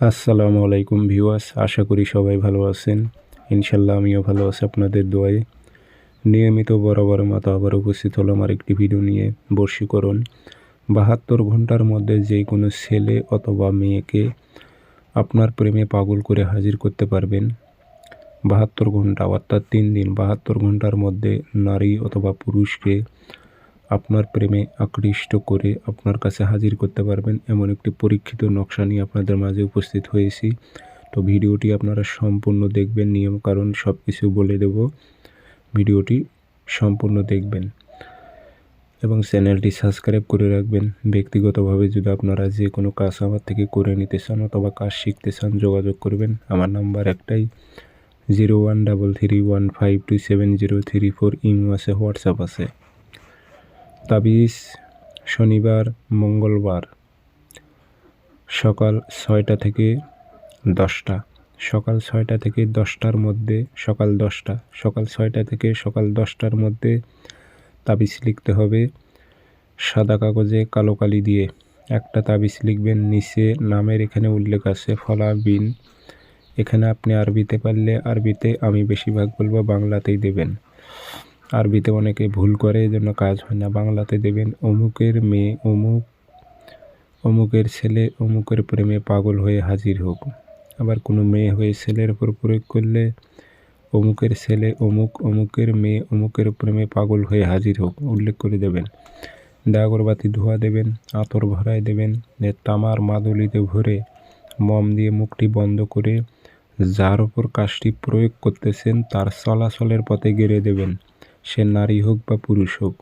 আসসালামু আলাইকুম ভিউয়ার্স, আশা করি সবাই ভালো আছেন। ইনশাল্লাহ আমিও ভালো আছি আপনাদের দোয়ায়। নিয়মিত বরাবর মতো আবার উপস্থিত হলাম আর একটি ভিডিও নিয়ে। বর্ষীকরণ। বাহাত্তর ঘণ্টার মধ্যে যে কোনো ছেলে অথবা মেয়েকে আপনার প্রেমে পাগল করে হাজির করতে পারবেন। বাহাত্তর ঘণ্টা অর্থাৎ তিন দিন বাহাত্তর ঘণ্টার মধ্যে নারী অথবা পুরুষকে আপনার প্রেমে আকৃষ্ট করে আপনার কাছে হাজির করতে পারবেন এমন একটি পরীক্ষিত নকশা নিয়ে আপনাদের মাঝে উপস্থিত হয়েছি। তো ভিডিওটি আপনারা সম্পূর্ণ দেখবেন, নিয়ম কারণ সব কিছু বলে দেব। ভিডিওটি সম্পূর্ণ দেখবেন এবং চ্যানেলটি সাবস্ক্রাইব করে রাখবেন। ব্যক্তিগতভাবে যদি আপনারা যে কোনো কাজ আমার থেকে করে নিতে চান অথবা কাজ শিখতে চান, যোগাযোগ করবেন। আমার নাম্বার একটাই zero one double three one five two seven zero three four Imo আছে, হোয়াটসঅ্যাপ আছে। তাবিজ শনিবার, মঙ্গলবার। সকাল ছয়টা থেকে দশটা। সকাল ছয়টা থেকে দশটার মধ্যে সকাল দশটা। সকাল ছয়টা থেকে সকাল দশটার মধ্যে তাবিজ লিখতে হবে সাদা কাগজে কালো কালি দিয়ে। একটা তাবিজ লিখবেন নিচে নামের এখানে উল্লেখ আছে, ফলা বিন। এখানে আপনি আরবিতে পারলে আরবিতে আমি বেশিরভাগ বলব বাংলাতেই দেবেন। আরবিতে অনেকে ভুল করে এই জন্য কাজ হয় না। বাংলাতে দেবেন, অমুকের মেয়ে, অমুক, অমুকের ছেলে, অমুকের প্রেমে পাগল হয়ে হাজির হোক। আবার কোনো মেয়ে হয়ে ছেলের উপর প্রয়োগ করলে, অমুকের ছেলে, অমুক, অমুকের মেয়ে, অমুকের প্রেমে পাগল হয়ে হাজির হোক। উল্লেখ করে দেবেন। দাগরবাতি ধোয়া দেবেন, আতর ভরায় দেবেন তামার মাদুলিতে ভরে, মম দিয়ে মুখটি বন্ধ করে, যার উপর কাজটি প্রয়োগ করতেছেন, তার চলাচলের পথে গেড়ে দেবেন। সে নারী হোক বা পুরুষ হোক,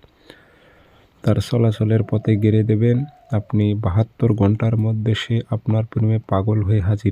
তার চলাচলের পথে গেড়ে দেবেন। আপনি বাহাত্তর ঘণ্টার মধ্যে সে আপনার প্রেমে পাগল হয়ে হাজির